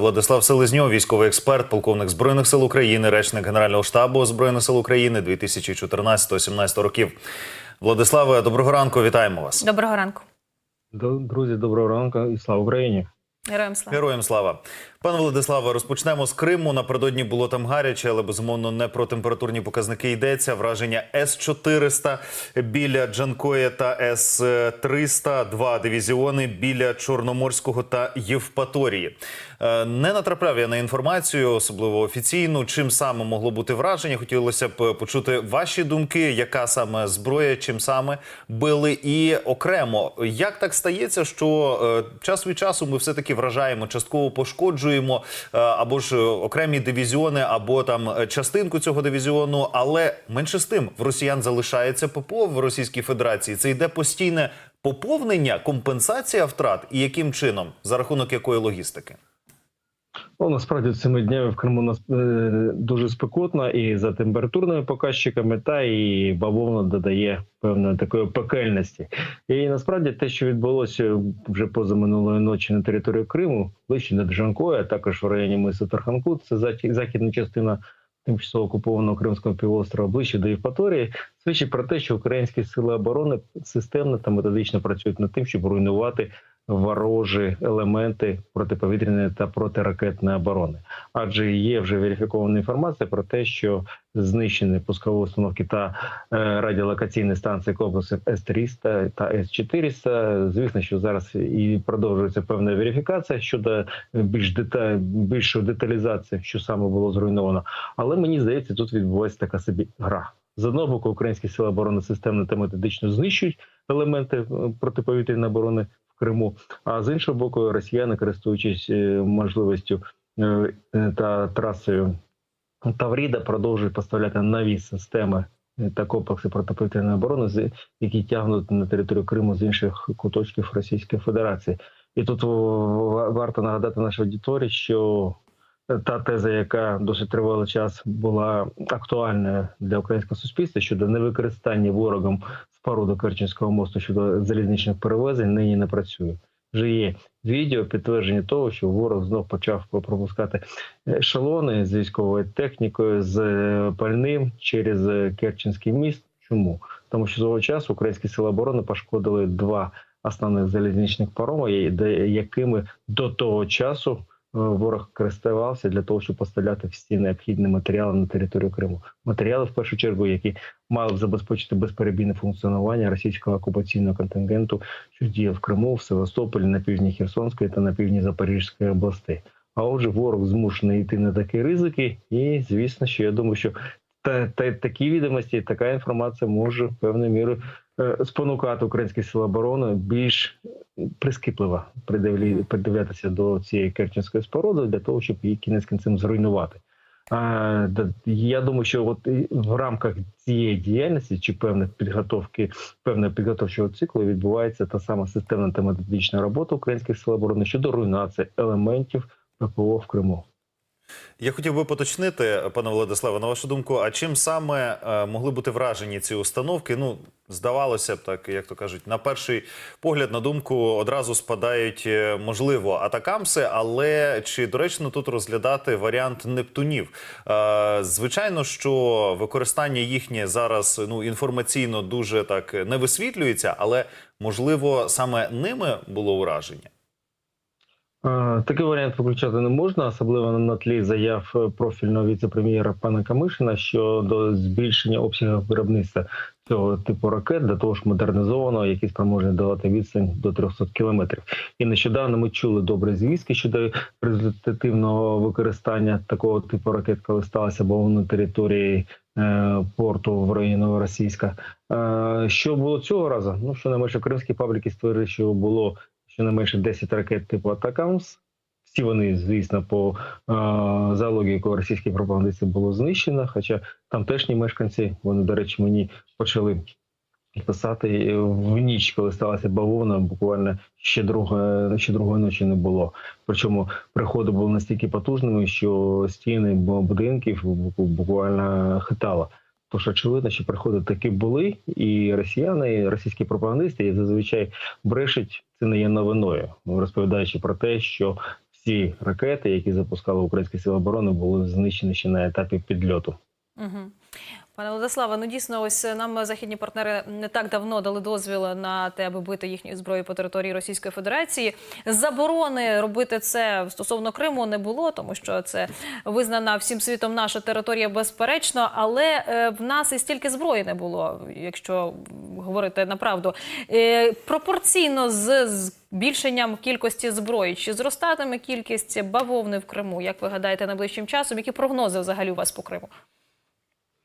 Владислав Селезньов, військовий експерт, полковник збройних сил України, речник Генерального штабу збройних сил України 2014-17 років. Владиславе, доброго ранку, вітаємо вас. Доброго ранку. До- Друзі, доброго ранку і слава Україні. Героям слава. Героям слава, пане Владиславе. Розпочнемо з Криму. Напередодні було там гаряче, але безумовно не про температурні показники йдеться. Враження С 400 біля Джанкоя та С 300 два дивізіони біля Чорноморського та Євпаторії. Е, Не натрапляв я на інформацію, особливо офіційну. Чим саме могло бути враження? Хотілося б почути ваші думки, яка саме зброя, чим саме били, і окремо, як так стається, що е, час від часу ми все таки вражаємо, частково пошкоджуємо е, або ж е, окремі дивізіони, або там е, частинку цього дивізіону. Але менше з тим в росіян залишається ППО в Російській Федерації. Це йде постійне поповнення, компенсація втрат, і яким чином за рахунок якої логістики? Ну, насправді цими днями в Криму нас е, дуже спекотно і за температурними показчиками, та і бавовна додає певної такої пекельності. І насправді те, що відбулося вже поза минулої ночі на території Криму, ближче до Джанкоя, а також в районі мису Тарханкут, це західна частина тимчасово окупованого Кримського півострова, ближче до Євпаторії, свідчить про те, що українські сили оборони системно та методично працюють над тим, щоб руйнувати ворожі елементи протиповітряної та протиракетної оборони. Адже є вже верифікована інформація про те, що знищені пускові установки та е, радіолокаційні станції комплексів С-300 та С-400. Звісно, що зараз і продовжується певна верифікація щодо більш дета... більшої деталізації, що саме було зруйновано. Але мені здається, тут відбувається така собі гра. З одного боку, українські сили оборони системно та методично знищують елементи е, протиповітряної оборони Криму. А з іншого боку, росіяни, користуючись е, можливістю е, е, та трасою Тавріда, продовжують поставляти нові системи та комплекси протиповітряної оборони, які тягнуть на територію Криму з інших куточків Російської Федерації. І тут варто нагадати нашій аудиторії, що та теза, яка досить тривалий час була актуальною для українського суспільства щодо невикористання ворогом споруду Керченського мосту щодо залізничних перевезень, нині не працює. Вже є відео підтвердження того, що ворог знов почав пропускати ешелони з військовою технікою, з е, пальним через е, Керченський міст. Чому? Тому що свого часу українські сили оборони пошкодили два основних залізничних пароми, якими до того часу ворог користувався для того, щоб поставляти всі необхідні матеріали на територію Криму. Матеріали, в першу чергу, які мали б забезпечити безперебійне функціонування російського окупаційного контингенту, що діє в Криму, в Севастополі, на півдні Херсонської та на півдні Запорізької областей. А отже, ворог змушений йти на такі ризики, і звісно, що я думаю, що та, та такі відомості, така інформація може певною мірою е, спонукати українські сили оборони більш прискіпливо придивлятися до цієї керченської споруди для того, щоб її кінець кінцем зруйнувати. А, я думаю, що от в рамках цієї діяльності чи певних підготовки, певного підготовчого циклу відбувається та сама системна та методична робота українських сил оборони щодо руйнації елементів ППО в Криму. Я хотів би поточнити, пане Владиславе, на вашу думку, а чим саме е, могли бути вражені ці установки? Ну, здавалося б, так як то кажуть, на перший погляд, на думку, одразу спадають, е, можливо, атакамси, але чи доречно тут розглядати варіант Нептунів? Е, звичайно, що використання їхнє зараз ну інформаційно дуже так не висвітлюється, але можливо саме ними було ураження. Такий варіант виключати не можна, особливо на тлі заяв е, профільного віце-прем'єра пана Камишина щодо збільшення обсягів виробництва цього типу ракет для того ж модернізованого, які спроможні давати відстань до 300 кілометрів. І нещодавно ми чули добрі звістки щодо результативного використання такого типу ракет, коли сталося бо на території е, порту в районі Новоросійська. Е, Що було цього разу? Ну що найменше кримські пабліки створили, що було щонайменше 10 ракет типу Атакамс. Всі вони, звісно, по е, за логікою російських пропагандистів було знищено. Хоча тамтешні мешканці, вони, до речі, мені почали писати в ніч, коли сталася бавовна, буквально ще друга, ще другої ночі не було. Причому приходи були настільки потужними, що стіни будинків буквально хитало. Тож очевидно, що приходи таки були, і росіяни, і російські пропагандисти і зазвичай брешуть це не є новиною, розповідаючи про те, що всі ракети, які запускали українські сили оборони, були знищені ще на етапі підльоту. Угу. Пане Владиславе, ну дійсно, ось нам західні партнери не так давно дали дозвіл на те, аби бити їхньою зброєю по території Російської Федерації. Заборони робити це стосовно Криму не було, тому що це визнана всім світом наша територія безперечно. Але е, в нас і стільки зброї не було, якщо говорити на правду. Е, пропорційно з збільшенням кількості зброї, чи зростатиме кількість бавовни в Криму? Як ви гадаєте, найближчим часом? Які прогнози взагалі у вас по Криму?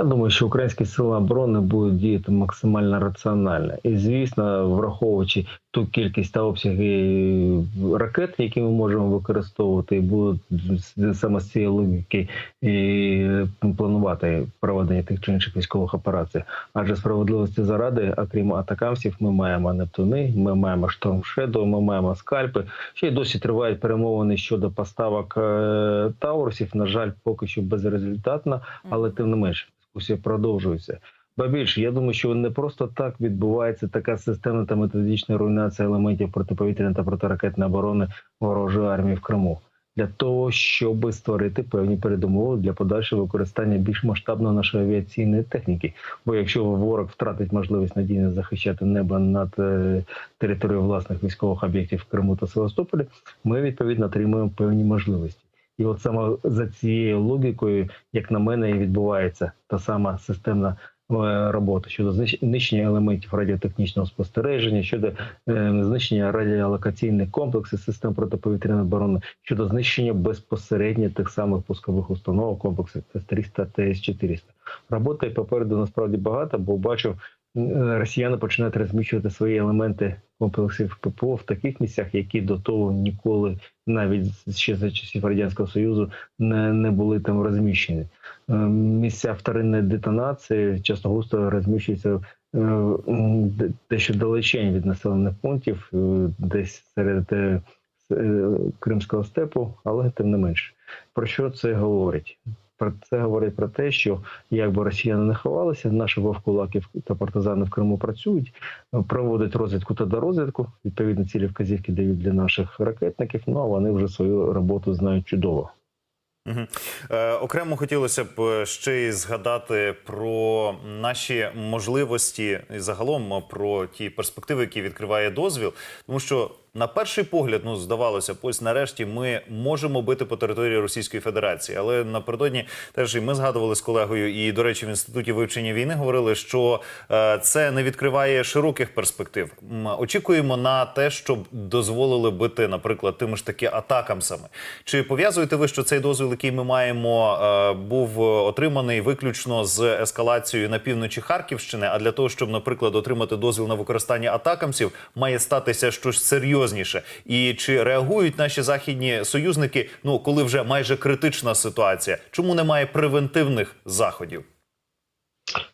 Я думаю, що українські сили оборони будуть діяти максимально раціонально, і звісно, враховуючи ту кількість та обсяги ракет, які ми можемо використовувати, і будуть саме з цієї логіки і планувати проведення тих чи інших військових операцій. Адже справедливості заради, окрім атакамсів, ми маємо Нептуни, ми маємо Шторм Шедоу, ми маємо скальпи. Ще й досі тривають перемовини щодо поставок е, Таурсів. На жаль, поки що безрезультатно, але тим не менше дискусія продовжується. Ба більше, я думаю, що не просто так відбувається така системна та методична руйнація елементів протиповітряної та протиракетної оборони ворожої армії в Криму для того, щоб створити певні передумови для подальшого використання більш масштабної нашої авіаційної техніки. Бо якщо ворог втратить можливість надійно захищати небо над е, територією власних військових об'єктів в Криму та Севастополі, ми відповідно отримуємо певні можливості. І от саме за цією логікою, як на мене, і відбувається та сама системна е, робота щодо знищ- знищення елементів радіотехнічного спостереження, щодо е, знищення радіолокаційних комплексів систем протиповітряної оборони, щодо знищення безпосередньо тих самих пускових установок комплексів С-300 та С-400. Роботи попереду насправді багато, бо бачив, росіяни починають розміщувати свої елементи комплексів ППО в таких місцях, які до того ніколи навіть ще за часів радянського союзу не, не були там розміщені. Е, Місця вторинної детонації часто густо розміщуються е, дещо далечень від населених пунктів, е, десь серед Кримського степу, але тим не менше. Про що це говорить? Про це говорить про те, що якби росіяни не ховалися, наші вовкулаки та партизани в Криму працюють, проводять розвідку та дорозвідку. Відповідно, цілі вказівки дають для наших ракетників. Ну а вони вже свою роботу знають чудово. Мгм. Е, окремо хотілося б е, ще й згадати про наші можливості і загалом про ті перспективи, які відкриває дозвіл, тому що. На перший погляд, ну здавалося, ось нарешті ми можемо бити по території Російської Федерації. Але напередодні теж і ми згадували з колегою, і до речі, в інституті вивчення війни говорили, що е, це не відкриває широких перспектив. Очікуємо на те, щоб дозволили бити, наприклад, тими ж таки атакамсами. Чи пов'язуєте ви, що цей дозвіл, який ми маємо, е, був отриманий виключно з ескалацією на півночі Харківщини? А для того, щоб, наприклад, отримати дозвіл на використання атакамсів, має статися щось серйозніше? І чи реагують наші західні союзники? Ну коли вже майже критична ситуація? Чому немає превентивних заходів?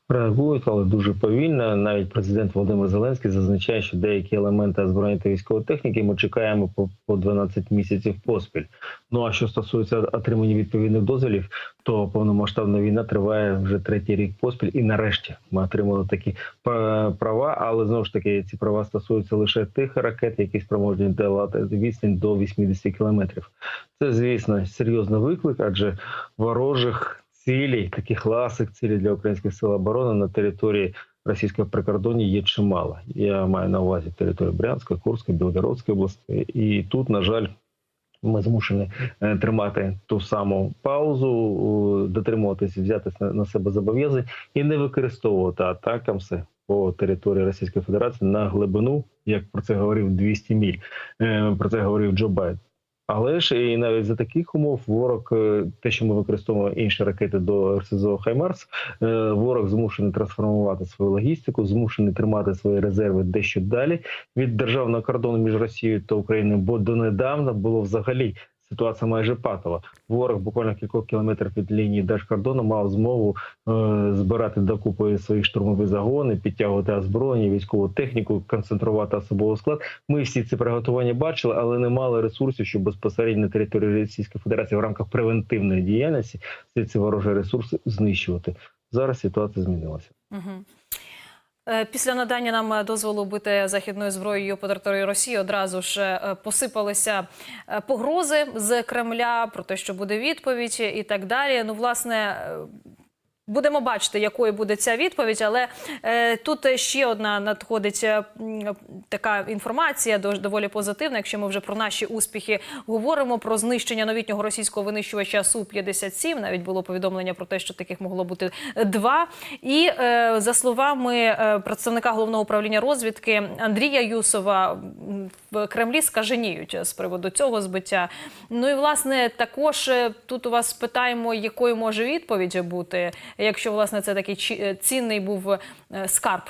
Реагують, але дуже повільно. Навіть президент Володимир Зеленський зазначає, що деякі елементи озброєння та військової техніки ми чекаємо по, по 12 місяців поспіль. Ну а що стосується отримання відповідних дозволів, то повномасштабна війна триває вже третій рік поспіль, і нарешті ми отримали такі права. Але знову ж таки ці права стосуються лише тих ракет, які спроможні долати відстань до 80 кілометрів. Це звісно серйозний виклик, адже ворожих цілей, таких класик цілей для українських сил оборони на території російського прикордоння є чимало. Я маю на увазі територію Брянської, Курської, Білгородської області. І тут, на жаль, ми змушені е, тримати ту саму паузу, дотримуватися, взяти на, себе зобов'язань і не використовувати атакамси по території Російської Федерації на глибину, як про це говорив 200 міль. Е, Про це говорив Джо Байден. Але ж і навіть за таких умов ворог, е, те, що ми використовуємо інші ракети до РСЗО Хаймарс, е, ворог змушений трансформувати свою логістику, змушений тримати свої резерви дещо далі від державного кордону між Росією та Україною, бо донедавна було взагалі. Ситуація майже патова. Ворог буквально кількох кілометрів від лінії держкордону мав змогу е, збирати докупи свої штурмові загони, підтягувати озброєння, військову техніку, концентрувати особовий склад. Ми всі ці приготування бачили, але не мали ресурсів, щоб безпосередньо на території Російської Федерації в рамках превентивної діяльності всі ці ворожі ресурси знищувати. Зараз ситуація змінилася. Угу. Е, Після надання нам е, дозволу бити західною зброєю по території Росії одразу ж е, посипалися погрози з Кремля про те, що буде відповідь і так далі. Ну, власне. Будемо бачити, якою буде ця відповідь, але е, тут ще одна надходить е, така інформація дов- доволі позитивна. Якщо ми вже про наші успіхи говоримо про знищення новітнього російського винищувача су 57 навіть було повідомлення про те, що таких могло бути два. І е, за словами е, представника головного управління розвідки Андрія Юсова, в Кремлі скаженіють з приводу цього збиття. Ну і власне також е, тут у вас питаємо, якою може відповідь бути, якщо власне це такий е, цінний був е, скарб.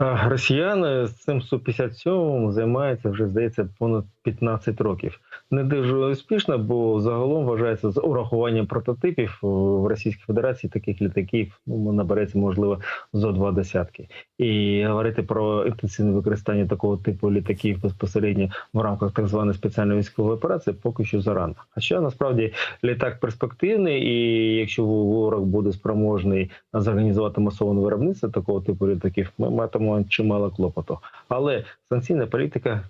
А Росіяни з цим Су-57 займаються вже здається понад 15 років. Не дуже успішно, бо загалом вважається з урахуванням прототипів в Російській Федерації таких літаків ну набереться можливо зо два десятки. І говорити про інтенсивне використання такого типу літаків безпосередньо в рамках так званої спеціальної військової операції поки що зарано. Хоча насправді літак перспективний, і якщо ворог буде спроможний зорганізувати масоване виробництво такого типу літаків, ми матимемо чимало клопоту. Але санкційна політика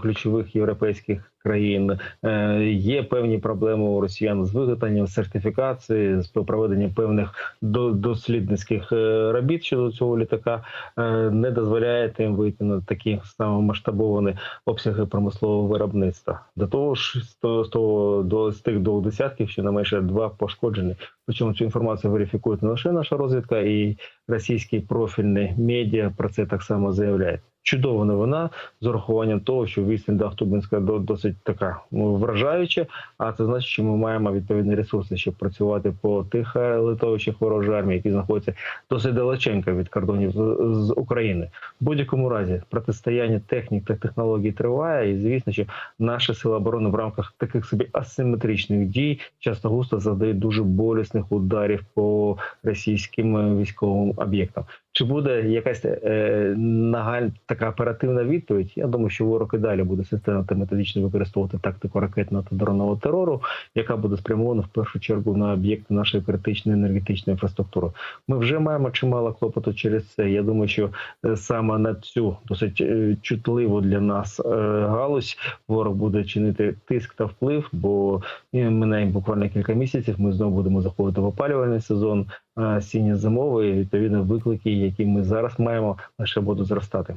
ключових європейських країн е, є певні проблеми у росіян з виготовленням сертифікації, з проведенням певних до- дослідницьких е, робіт щодо цього літака, е, не дозволяє їм вийти на такі самомасштабовані обсяги промислового виробництва. До того ж, з того, до з тих двох десятків, що не менше два пошкоджені. Причому цю інформацію верифікує не лише наша розвідка, і російські профільні медіа про це так само заявляють. Чудова новина з урахуванням того, що відстань до досить така ну, вражаюча. А це значить, що ми маємо відповідні ресурси, щоб працювати по тих е, литовищах ворожої армії, які знаходяться досить далеченько від кордонів з, з України. В будь-якому разі протистояння технік та технологій триває, і звісно, що наші сили оборони в рамках таких собі асиметричних дій часто густо завдають дуже болісних ударів по російським е, військовим об'єктам. Чи буде якась е, нагаль така оперативна відповідь? Я думаю, що ворог і далі буде системно методично використовувати тактику ракетного та дронового терору, яка буде спрямована в першу чергу на об'єкти нашої критичної енергетичної інфраструктури. Ми вже маємо чимало клопоту через це. Я думаю, що е, саме на цю досить е, чутливу для нас е, галузь ворог буде чинити тиск та вплив, бо минає буквально кілька місяців. Ми знову будемо заходити в опалювальний сезон осінньо зимовий. Відповідно, виклики, які ми зараз маємо, лише будуть зростати.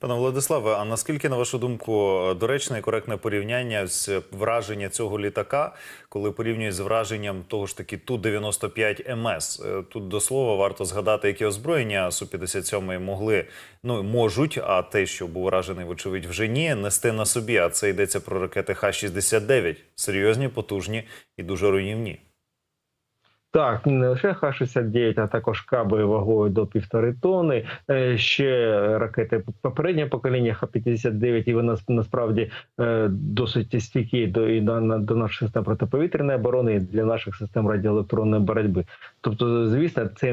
Пане Владиславе, а наскільки, на вашу думку, доречне і коректне порівняння з враження цього літака, коли порівнюють з враженням того ж таки Ту-95 МС? Е, Тут до слова варто згадати, які озброєння Су-57 могли, ну можуть, а те, що був вражений, вочевидь, вже ні, нести на собі. А це йдеться про ракети Х-69. Серйозні, потужні і дуже руйнівні. Так, не лише Х-69, а також каби вагою до півтори тони. Е, Ще ракети попереднього покоління Х-59, і вони насправді е, досить стійкі до і на- до наших систем протиповітряної оборони і для наших систем радіоелектронної боротьби. Тобто, звісно, цей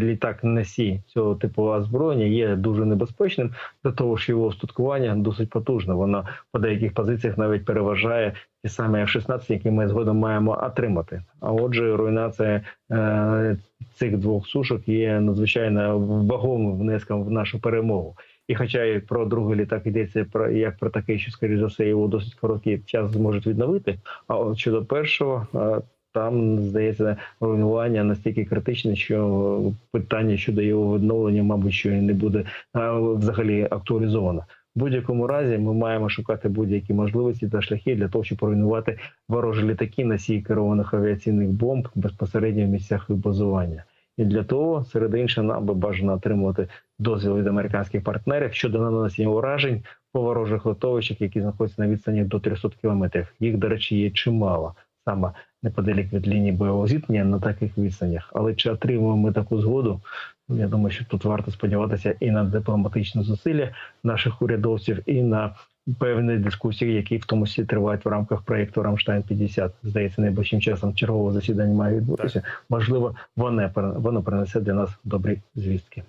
літак носій цього типу озброєння є дуже небезпечним. До того ж, його устаткування досить потужне. Воно по деяких позиціях навіть переважає ті самі F-16, які ми згодом маємо отримати. А отже, руйнація е, цих двох сушок є надзвичайно вагомим внеском в нашу перемогу. І хоча і про другий літак йдеться про як про такий, що скоріш за все його досить короткий час зможуть відновити. А от щодо першого. е, Там здається руйнування настільки критичне, що питання щодо його відновлення, мабуть, що не буде е, взагалі актуалізовано. В будь-якому разі ми маємо шукати будь-які можливості та шляхи для того, щоб руйнувати ворожі літаки носії керованих авіаційних бомб безпосередньо в місцях їх базування. І для того, серед іншого, нам би бажано отримувати дозвіл від американських партнерів щодо нанесення уражень по ворожих литовищах, які знаходяться на відстані до 300 кілометрів. Їх, до речі, є чимало саме неподалік від лінії бойового зіткнення на таких відстанях. Але чи отримуємо ми таку згоду? Я думаю, що тут варто сподіватися і на дипломатичні зусилля наших урядовців, і на певні дискусії, які в тому числі тривають в рамках проєкту Рамштайн 50 Здається, найближчим часом чергове засідання має відбутися. Можливо, воно воно принесе для нас добрі звістки.